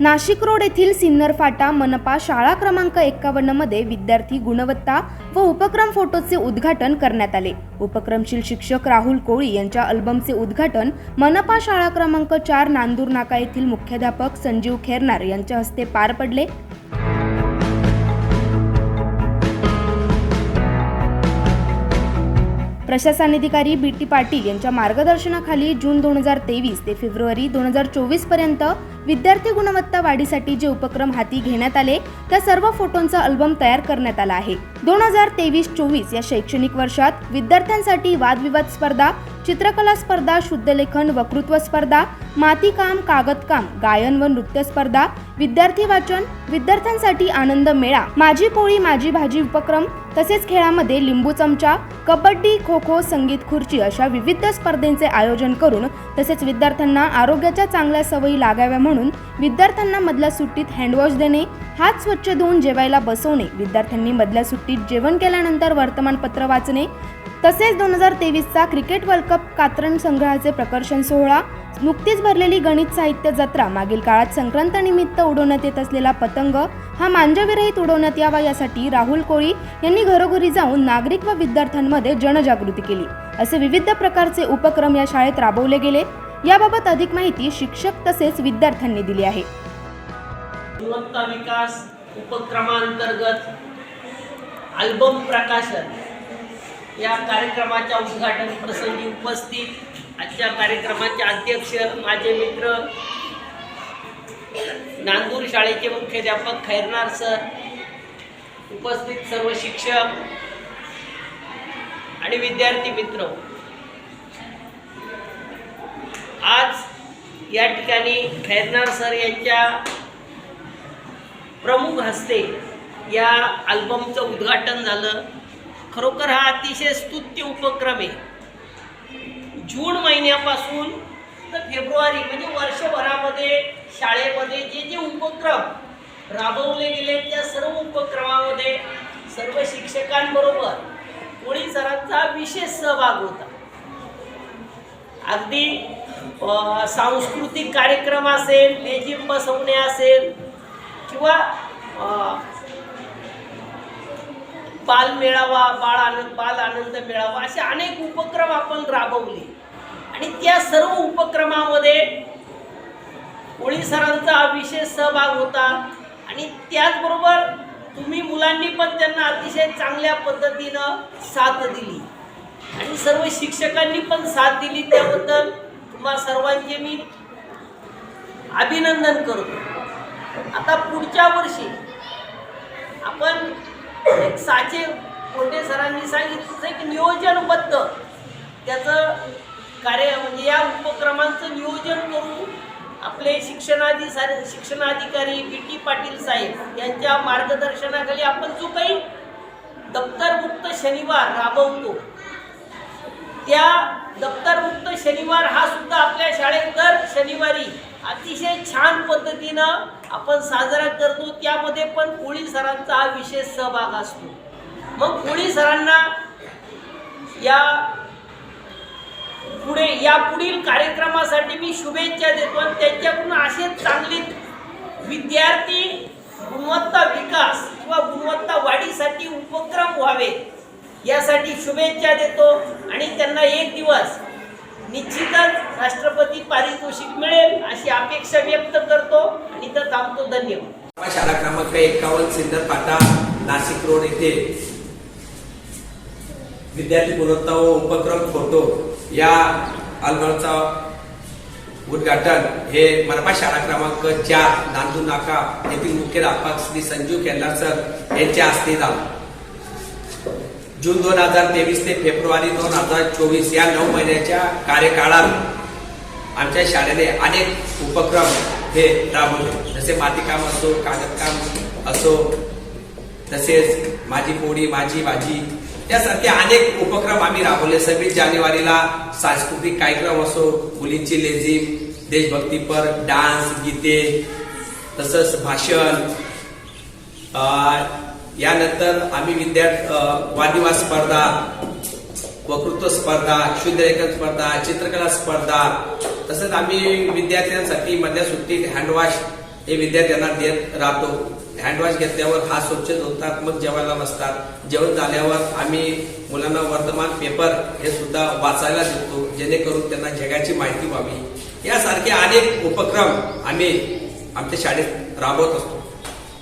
Nashik road येथील सिन्नर फाटा मनपा शाळा क्रमांक एक्कावन्नमध्ये विद्यार्थी गुणवत्ता व उपक्रम फोटोचे उद्घाटन करण्यात आले. उपक्रमशील शिक्षक राहुल कोळी यांच्या अल्बमचे उद्घाटन मनपा शाळा क्रमांक चार नांदूर नाका येथील मुख्याध्यापक संजीव खेरनार यांच्या हस्ते पार पडले. प्रशासन अधिकारी बी टी पाटील यांच्या मार्गदर्शनाखाली जून दोन हजार तेवीस ते फेब्रुवारी दोन हजार चोवीसपर्यंत विद्यार्थी गुणवत्ता वाढीसाठी जे उपक्रम हाती घेण्यात आले त्या सर्व फोटोंचा अल्बम तयार करण्यात आला आहे. दोन हजार तेवीस चोवीस या शैक्षणिक वर्षात विद्यार्थ्यांसाठी वादविवाद स्पर्धा चित्रकला स्पर्धा शुद्धलेखन वक्तृत्व स्पर्धा मातीकाम कागदकाम गायन व नृत्य स्पर्धा विद्यार्थी वाचन विद्यार्थ्यांसाठी आनंद मेळा माझी पोळी माझी भाजी उपक्रम तसेच खेळामध्ये लिंबू चमचा कबड्डी खो खो संगीत खुर्ची अशा विविध स्पर्धेंचे आयोजन करून तसेच विद्यार्थ्यांना आरोग्याच्या चांगल्या सवयी लागाव्या म्हणून विद्यार्थ्यांना मधल्या सुट्टीत हँडवॉश देणे हात स्वच्छ धुवून जेवायला बसवणे विद्यार्थ्यांनी मधल्या सुट्टीत जेवण केल्यानंतर वर्तमानपत्र वाचणे तसेच दोन हजार तेवीसचा क्रिकेट वर्ल्ड कप कात्रण संग्रहाचे प्रकर्षण सोहळा नुकतीच भरलेली गणित साहित्य जत्रा मागील काळात संक्रांतनिमित्त उडवण्यात येत असलेला पतंग हा मांजविरहित उडवण्यात यावा यासाठी राहुल कोळी यांनी घरोघरी जाऊन नागरिक व विद्यार्थ्यांमध्ये जनजागृती केली. असे विविध प्रकारचे उपक्रम या शाळेत राबवले गेले. याबाबत अधिक माहिती शिक्षक तसेच विद्यार्थ्यांनी दिली आहे. गुणवत्ता विकास उपक्रमांतर्गत अल्बम प्रकाशन या कार्यक्रमाच्या उद्घाटन प्रसंगी उपस्थित आजच्या कार्यक्रमाचे अध्यक्ष माझे मित्र नांदूर शाळेचे मुख्याध्यापक खैरनार सर उपस्थित सर्व शिक्षक आणि विद्यार्थी मित्र. आज या ठिकाणी खैरनार सर यांच्या प्रमुख हस्ते या अल्बमचं उद्घाटन झालं. खरोखर हा अतिशय स्तुत्य उपक्रम आहे. जून महिन्यापासून तर फेब्रुवारी म्हणजे वर्षभरामध्ये शाळेमध्ये जे जे उपक्रम राबवले गेले त्या सर्व उपक्रमामध्ये सर्व शिक्षकांबरोबर कोळी सरांचा विशेष सहभाग होता. अगदी सांस्कृतिक कार्यक्रम असेल लेझिम बसवणे असेल किंवा बाल मेळावा बाळ आनंद बाल आनंद मेळावा असे अनेक उपक्रम आपण राबवले. आणि त्या सर्व उपक्रमामध्ये कोळी सरांचा विशेष सहभाग होता. आणि त्याचबरोबर तुम्ही मुलांनी पण त्यांना अतिशय चांगल्या पद्धतीनं साथ दिली. आणि सर्व शिक्षकांनी पण साथ दिली त्याबद्दल. तुम्हा सर्वांचे मी अभिनंदन करतो. आता पुढच्या वर्षी आपण एक साचे कोंडे सरांनी सांगितलं एक नियोजनबद्ध त्याचं कार्य म्हणजे या उपक्रमांचं नियोजन करून आपले शिक्षणाधी शिक्षणाधिकारी बी टी पाटील साहेब यांच्या मार्गदर्शनाखाली आपण जो काही दप्तरमुक्त शनिवार राबवतो त्या दप्तरमुक्त शनिवार हा सुद्धा आपल्या शाळेत दर शनिवारी अतिशय छान पद्धतीनं आपण साजरा करतो त्यामध्ये पण कोळी सरांचा हा विशेष सहभाग असतो. मग कोळी सरांना या पुढे या पुढील कार्यक्रमासाठी मी शुभेच्छा देतो आणि त्यांच्याकडून असे चांगले विद्यार्थी गुणवत्ता विकास किंवा गुणवत्ता वाढीसाठी उपक्रम व्हावे यासाठी शुभेच्छा देतो. आणि त्यांना एक दिवस निश्चितच राष्ट्रपती पारितोषिक मिळेल अशी अपेक्षा व्यक्त करतो. आणि इथं थांबतो धन्यवाद. शाळा क्रमांक एकावन्न सिंदर फाटा नाशिक रोड येथे विद्यार्थी गुणवत्ता व उपक्रम फोटो या अल्बमचा उद्घाटन हे मनपा शाळा क्रमांक चार नांदू नाका येथील मुख्याध्यापक श्री संजीव केंद्रार सर यांच्या हस्ते झालं. जून दोन हजार तेवीस ते फेब्रुवारी दोन हजार चोवीस या नऊ महिन्याच्या कार्यकाळात आमच्या शाळेने अनेक उपक्रम हे राबवले. जसे मातीकाम असो कागदकाम असो तसेच माझी पोळी माझी भाजी यासारखे अनेक उपक्रम आम्ही राबवले. सव्वीस जानेवारीला सांस्कृतिक कार्यक्रम असो मुलींची लेझिम देशभक्तीपर डान्स गीते तसंच भाषण यानंतर आम्ही विद्यार्थी वादविवाद स्पर्धा वक्तृत्व स्पर्धा शुद्धलेखन स्पर्धा चित्रकला स्पर्धा तसंच आम्ही विद्यार्थ्यांसाठी मधल्या सुट्टीत हँडवॉश हे विद्यार्थ्यांना देत राहतो. हँडवॉश घेतल्यावर हात स्वच्छ धुतात मग जेवायला बसतात. जेवण झाल्यावर आम्ही मुलांना वर्तमान पेपर हे सुद्धा वाचायला देतो जेणेकरून त्यांना जगाची माहिती व्हावी. यासारखे अनेक उपक्रम आम्ही आमच्या शाळेत राबवत असतो.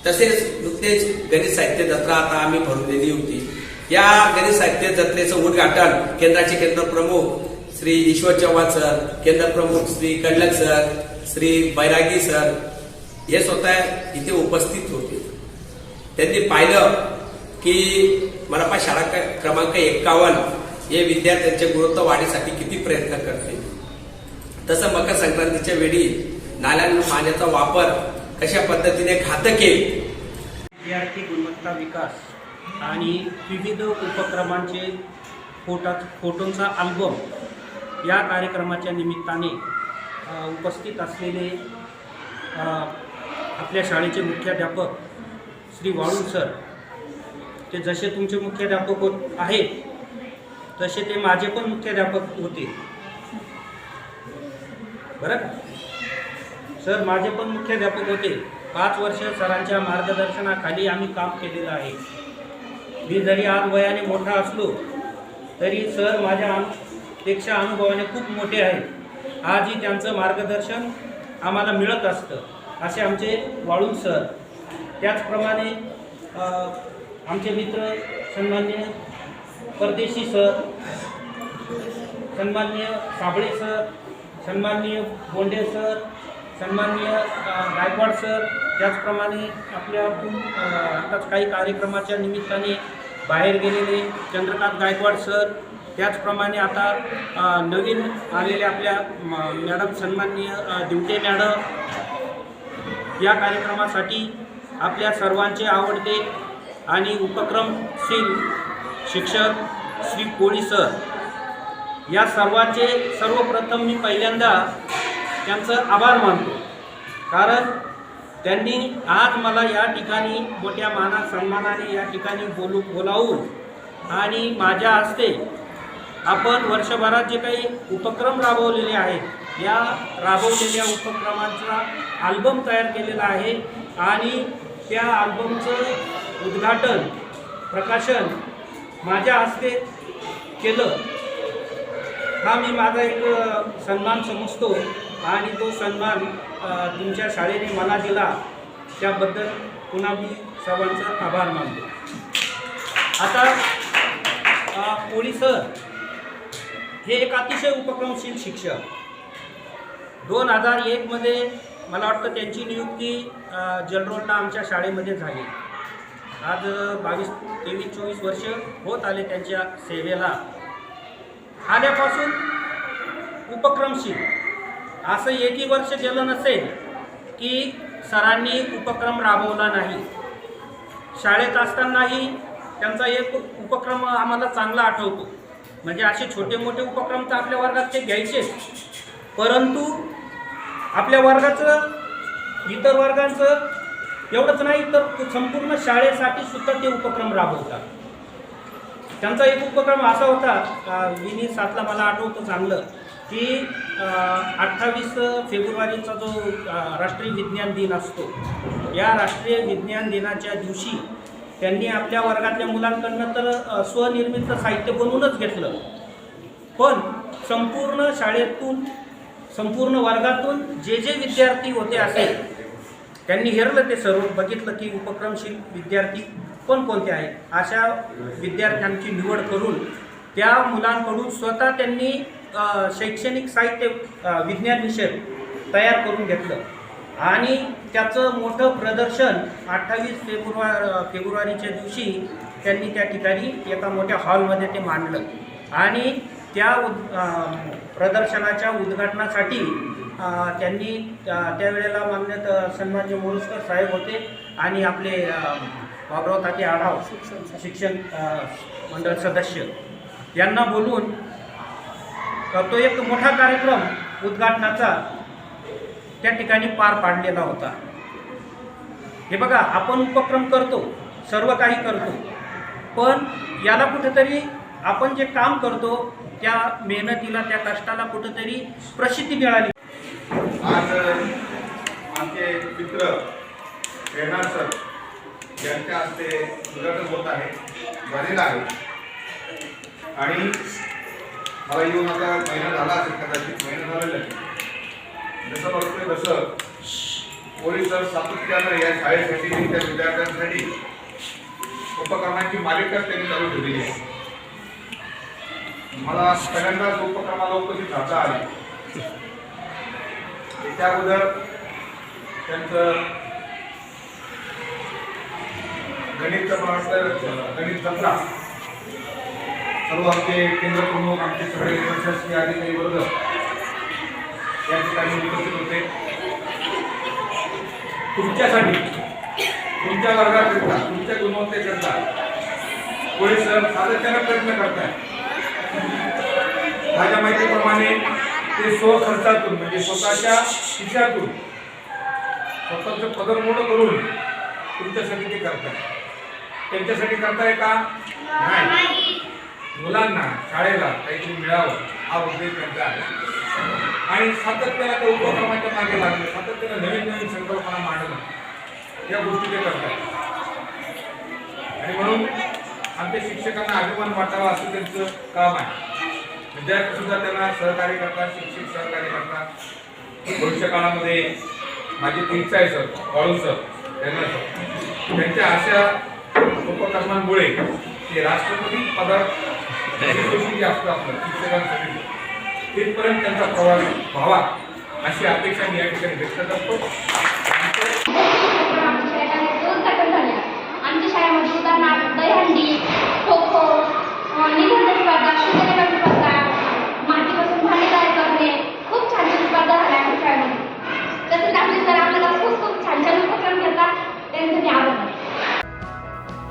तसेच नुकतेच गणित साहित्य जत्रा आता आम्ही भरवलेली होती. या गणित साहित्य जत्रेचं उद्घाटन केंद्राचे केंद्र प्रमुख श्री ईश्वर चव्हाण सर केंद्र प्रमुख श्री कडलक सर श्री बैरागी सर हे स्वतः इथे उपस्थित होते. त्यांनी पाहिलं की मनपा शाळा क- क्रमांक एक्कावन्न हे विद्यार्थ्यांचे गुणवत्ता वाढीसाठी किती प्रयत्न करते. तसं मकर संक्रांतीच्या वेळी नाल्यांना पाण्याचा वापर कशा पद्धतीने घातक येईल विद्यार्थी गुणवत्ता विकास आणि विविध उपक्रमांचे फोटा फोटोंचा अल्बम या कार्यक्रमाच्या निमित्ताने उपस्थित असलेले आपल्या शाळेचे मुख्याध्यापक श्री वाळून सर. ते जसे तुमचे मुख्याध्यापक होत आहेत तसे ते माझे पण मुख्याध्यापक होते. बरं का? सर माझे पण मुख्याध्यापक होते. पाच वर्ष सरांच्या मार्गदर्शनाखाली आम्ही काम केलेलं आहे. मी जरी आज वयाने मोठा असलो तरी सर माझ्या पेक्षा अनुभवाने खूप मोठे आहेत. आजही त्यांचं मार्गदर्शन आम्हाला मिळत असतं असे आमचे वाळून सर. त्याचप्रमाणे आमचे मित्र सन्मान्य परदेशी सर सन्मान्य साबळे सर सन्माननीय बोंडे सर सन्माननीय गायकवाड सर त्याचप्रमाणे आपल्यातून आताच काही कार्यक्रमाच्या निमित्ताने बाहेर गेलेले चंद्रकांत गायकवाड सर त्याचप्रमाणे आता नवीन आलेले आपल्या मॅडम सन्माननीय दिवटे मॅडम या कार्यक्रमासाठी आपल्या सर्वांचे आवडते आणि उपक्रमशील शिक्षक श्री कोळी सर. या सर्वांचे सर्वप्रथम मी पहिल्यांदा त्यांचं आभार मानतो. कारण त्यांनी आज मला या ठिकाणी मोठ्या माना सन्मानाने या ठिकाणी बोलू बोलावून आणि माझ्या हस्ते आपण वर्षभरात जे काही उपक्रम राबवलेले आहेत या राबवलेल्या उपक्रमांचा आल्बम तयार केलेला आहे आणि त्या आल्बमचं उद्घाटन प्रकाशन माझ्या हस्ते केलं. हा मी माझा एक सन्मान समजतो. आणि तो सन्मान तुमच्या शाळेने मला दिला त्याबद्दल पुन्हा मी सर्वांचा आभार मानतो. आता अ, कोळी सर हे एक अतिशय उपक्रमशील शिक्षक. दोन हजार एकमध्ये मला वाटतं त्यांची नियुक्ती अ, जलरोडला आमच्या शाळेमध्ये झाली. आज बावीस तेवीस चोवीस वर्ष होत आले त्यांच्या सेवेला. आल्यापासून उपक्रमशील. असं एकही वर्ष गेलं नसेल की सरांनी उपक्रम राबवला नाही. शाळेत असतानाही त्यांचा एक उपक्रम आम्हाला चांगला आठवतो. म्हणजे असे छोटे मोठे उपक्रम तर आपल्या वर्गात ते घ्यायचेच. परंतु आपल्या वर्गाचं इतर वर्गांचं एवढंच नाही तर संपूर्ण शाळेसाठी सुद्धा ते उपक्रम राबवतात. त्यांचा एक उपक्रम असा होता का विनी सातला मला आठवतं चांगलं की अठ्ठावीस फेब्रुवारीचा जो राष्ट्रीय विज्ञान दिन असतो या राष्ट्रीय विज्ञान दिनाच्या दिवशी त्यांनी आपल्या वर्गातल्या मुलांकडनं तर स्वनिर्मित साहित्य बनवूनच घेतलं. पण संपूर्ण शाळेतून संपूर्ण वर्गातून जे जे विद्यार्थी होते असे त्यांनी हेरलं ते सर्व बघितलं की उपक्रमशील विद्यार्थी कोणकोणते आहेत. अशा विद्यार्थ्यांची निवड करून त्या मुलांकडून स्वतः त्यांनी शैक्षणिक साहित्य विज्ञान विषय तयार करून घेतलं. आणि त्याचं मोठं प्रदर्शन अठ्ठावीस फेब्रुवार फेब्रुवारीच्या दिवशी त्यांनी त्या ठिकाणी एका मोठ्या हॉलमध्ये ते मांडलं. आणि त्या उद प्रदर्शनाच्या उद्घाटनासाठी त्यांनी त्यावेळेला मान्यत सन्मान्य मोरुस्कर साहेब होते आणि आपले अ, ताते आढाव शिक्षण शिक्षण मंडळ सदस्य यांना बोलून तो एक मोठा कार्यक्रम उद्घाटनाचा त्या ठिकाणी पार पाडलेला होता. हे बघा आपण उपक्रम करतो सर्व काही करतो पण याला कुठेतरी आपण जे काम करतो त्या मेहनतीला त्या कष्टाला कुठेतरी प्रसिद्धी मिळाली. आज आमचे मित्र प्रेरणा सर यांच्या हस्ते उद्घाटन होत आहे झालेलं आहे. आणि मला येऊन आता महिना झाला असेल कदाचित महिना झालेला आहे. जसं बघतोय तसं पोलीस सर सातत्यानं या शाळेसाठी त्या विद्यार्थ्यांसाठी उपक्रमांची मालिकाच त्यांनी चालू ठेवलेली आहे. मला पहिल्यांदाच उपक्रमाला उपस्थित राहता आले. त्याच्या अगोदर त्यांचं गणित गणित जत्रा सर्व आमचे केंद्र प्रमुख आमचे सगळे प्रशासकीय अधिकारी वर्ग या ठिकाणी उपस्थित होते. तुमच्यासाठी तुमच्या वर्गाकरिता तुमच्या गुणवत्तेकरता पोलीस सर सातत्यानं प्रयत्न करताय. माझ्या माहितीप्रमाणे ते स्वखर्चातून म्हणजे स्वतःच्या खिशातून स्वतःचं पदर मोठं करून तुमच्यासाठी ते करताय. त्यांच्यासाठी करताय का? नाही. मुलांना शाळेला काहीतरी मिळावं हा उद्देश त्यांचा आहे. आणि सातत्याला त्या उपक्रमाच्या मागे लागणं सातत्यानं नवीन नवीन संकल्पना मांडणं या गोष्टी ते करतात. आणि म्हणून आमच्या शिक्षकांना अभिमान वाटावा असं त्यांचं काम आहे. विद्यार्थी सुद्धा त्यांना सहकार्य करतात शिक्षक सहकार्य करतात. भविष्यकाळामध्ये माझे माझी आहे सर वाळू सर त्यांना त्यांच्या अशा उपक्रमांमुळे ते राष्ट्रपती पदार जे असतं आपलं शिक्षकांसाठी तिथपर्यंत त्यांचा प्रवास व्हावा अशी अपेक्षा मी या ठिकाणी व्यक्त करतो. आमच्या शाळेमध्ये उदाहरणार्थ दहीहंडी खो खो अं, निबंध स्पर्धा शुद्धलेखन स्पर्धा मातीपासून भांडी तयार करणे खूप छान छान स्पर्धा झाल्या आमच्या शाळेमध्ये तसेच आमचे सर आम्हाला खूप खूप छान छान उपक्रम घेतात त्यांचं मी आभार मानते.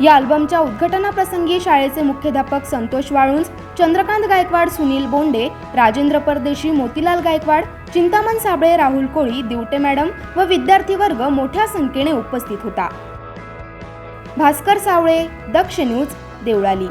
या अल्बमच्या उद्घाटनाप्रसंगी शाळेचे मुख्याध्यापक संतोष वाळुंज चंद्रकांत गायकवाड सुनील बोंडे राजेंद्र परदेशी मोतीलाल गायकवाड चिंतामण साबळे राहुल कोळी दिवटे मॅडम व विद्यार्थी वर्ग मोठ्या संख्येने उपस्थित होता. भास्कर सावळे दक्ष न्यूज देवळाली.